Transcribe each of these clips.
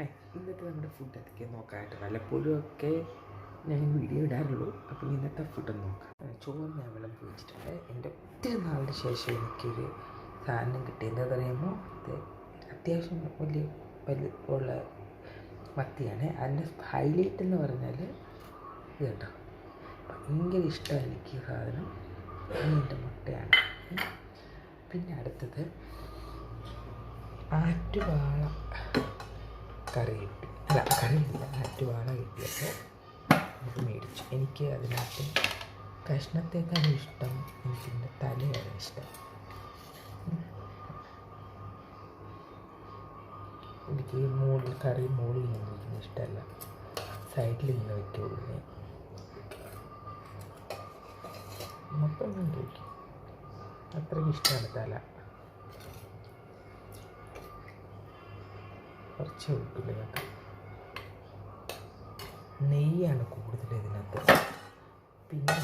Hi ഇന്നത്തെ നമ്മുടെ food അതൊക്കെ നോക്കാനായിട്ട് വല്ലപ്പോഴും ഒക്കെ ഞാൻ വീഡിയോ ഇടാറുള്ളൂ. അപ്പോൾ ഇന്നത്തെ ഫുഡ് ഒന്ന് നോക്കാം. ചോറ് ഞാൻ വെള്ളം വെച്ചിട്ടുണ്ട് എന്റെ ഒത്തിരി നാളിന് ശേഷം എനിക്കൊരു സാധനം കിട്ടിയത് എന്താ പറയുമ്പോൾ ഇത് അത്യാവശ്യം വലിയ വലിപ്പമുള്ള മത്തിയാണ്. അതിന്റെ ഹൈലൈറ്റ് എന്ന് പറഞ്ഞാൽ ഇത് കേട്ടോ ഭയങ്കര ഇഷ്ടമാണ് എനിക്ക് ഈ സാധനം. എന്റെ മുട്ടയാണ്. പിന്നെ അടുത്തത് ആറ്റുവാള. കറി കിട്ടി അല്ല കറി കിട്ടില്ല ആറ്റുവാള കിട്ടിയപ്പോൾ നമുക്ക് മേടിച്ചു. എനിക്ക് അതിനകത്ത് കഷ്ണത്തേക്കാൾ ഇഷ്ടം എനിക്കിന്റെ തലയാണ് ഇഷ്ടം. എനിക്ക് മുകളിൽ കറി മുകളിൽ ഇങ്ങനെ വയ്ക്കുന്ന ഇഷ്ടമല്ല. സൈഡിൽ ഇങ്ങനെ വയ്ക്കുള്ളൂ കഴിക്കും അത്രയ്ക്ക് ഇഷ്ടമാണ് തല. കുറച്ച് ഒഴിക്കില്ല കേട്ടോ നെയ്യാണ് കൂടുതൽ ഇതിനകത്ത്. പിന്നെ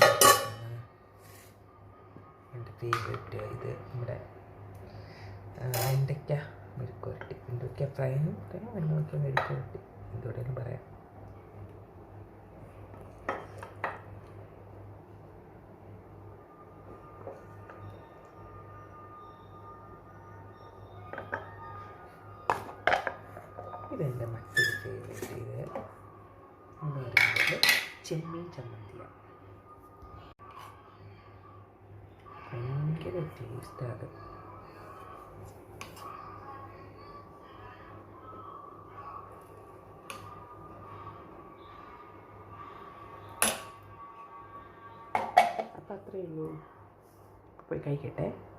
എന്റെ ഫേവറേറ്റ് ഇത് നമ്മുടെ വെണ്ടയ്ക്ക മെഴുക്ക് വരട്ടി വെണ്ടയ്ക്ക ഫ്രൈനും പറയാം വെണ്ടയ്ക്ക മെഴുക്ക് വരട്ടി എന്തുവേണേലും പറയാം. ഇതെന്റെ മറ്റൊരു ഫേവറേറ്റ് ഇത്. എന്ന് പറയുന്നത് ചെമ്മീൻ ചമ്മന്തിയാണ്. ഭയങ്കര ടേസ്റ്റാണ് അപ്പം അത്രയേ ഉള്ളൂ. പോയി കഴിക്കട്ടെ.